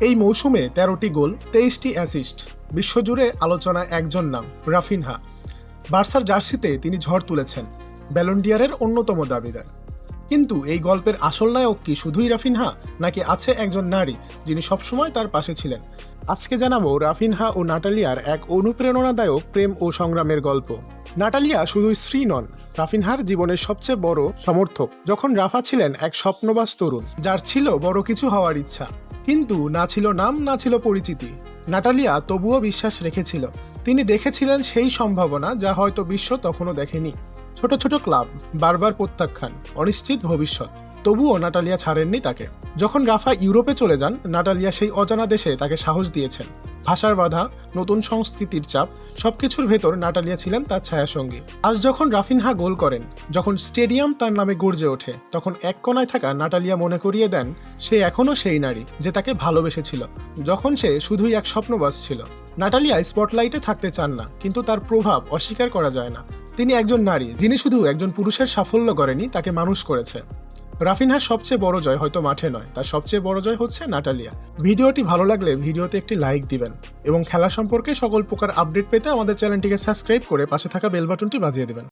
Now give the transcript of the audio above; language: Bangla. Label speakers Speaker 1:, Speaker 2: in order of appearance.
Speaker 1: এই মৌসুমে তেরোটি গোল, তেইশটি অ্যাসিস্ট বিশ্বজুড়ে আলোচনায় একজন নাম, রাফিনহা। বার্সার জার্সিতে তিনি ঝড় তুলেছেন ব্যালন্ডিয়ারের অন্যতম দাবিদার। কিন্তু এই গল্পের আসল নায়ক কি শুধুই রাফিনহা, নাকি আছে একজন নারী, যিনি সবসময় তার পাশে ছিলেন? আজকে জানাব রাফিনহা ও নাটালিয়ার এক অনুপ্রেরণাদায়ক প্রেম ও সংগ্রামের গল্প। নাটালিয়া শুধু স্ত্রী নন, রাফিনহার জীবনের সবচেয়ে বড় সমর্থক। যখন রাফা ছিলেন এক স্বপ্নবাস তরুণ, যার ছিল বড় কিছু হওয়ার ইচ্ছা। কিন্তু না ছিল নাম, না ছিল পরিচিতি। নাটালিয়া তবুও বিশ্বাস রেখেছিল। তিনি দেখেছিলেন সেই সম্ভাবনা যা হয়তো বিশ্ব তখনও দেখেনি। ছোট ছোট ক্লাব, বারবার প্রত্যাখ্যান, অনিশ্চিত ভবিষ্যৎ। তবুও নাটালিয়া ছাড়েননি তাকে। যখন রাফা ইউরোপে চলে যান, নাটালিয়া সেই অজানা দেশে তাকে সাহস দিয়েছেন। ভাষার বাধা, নতুন সংস্কৃতির চাপ, সবকিছুর ভেতর নাটালিয়া ছিলেন তার ছায়াসঙ্গী। আজ যখন রাফিনহা গোল করেন, যখন স্টেডিয়াম তার নামে গর্জে ওঠে, তখন এক কোনায় থাকা নাটালিয়া মনে করিয়ে দেন, সে এখনও সেই নারী যে তাকে ভালোবেসেছিল। যখন সে শুধুই এক স্বপ্নবাস ছিল। নাটালিয়া স্পটলাইটে থাকতে চান না, কিন্তু তার প্রভাব অস্বীকার করা যায় না। তিনি একজন নারী, যিনি শুধু একজন পুরুষের সাফল্য করেনি তাকে মানুষ করেছে। রাফিনহার সবচেয়ে বড় জয় হয়তো মাঠে নয়, তার সবচেয়ে বড় জয় হচ্ছে নাটালিয়া। ভিডিওটি ভালো লাগলে ভিডিওতে একটি লাইক দিবেন এবং খেলা সম্পর্কে সকল প্রকার আপডেট পেতে আমাদের চ্যানেলটিকে সাবস্ক্রাইব করে পাশে থাকা বেল বাটনটি বাজিয়ে দেবেন।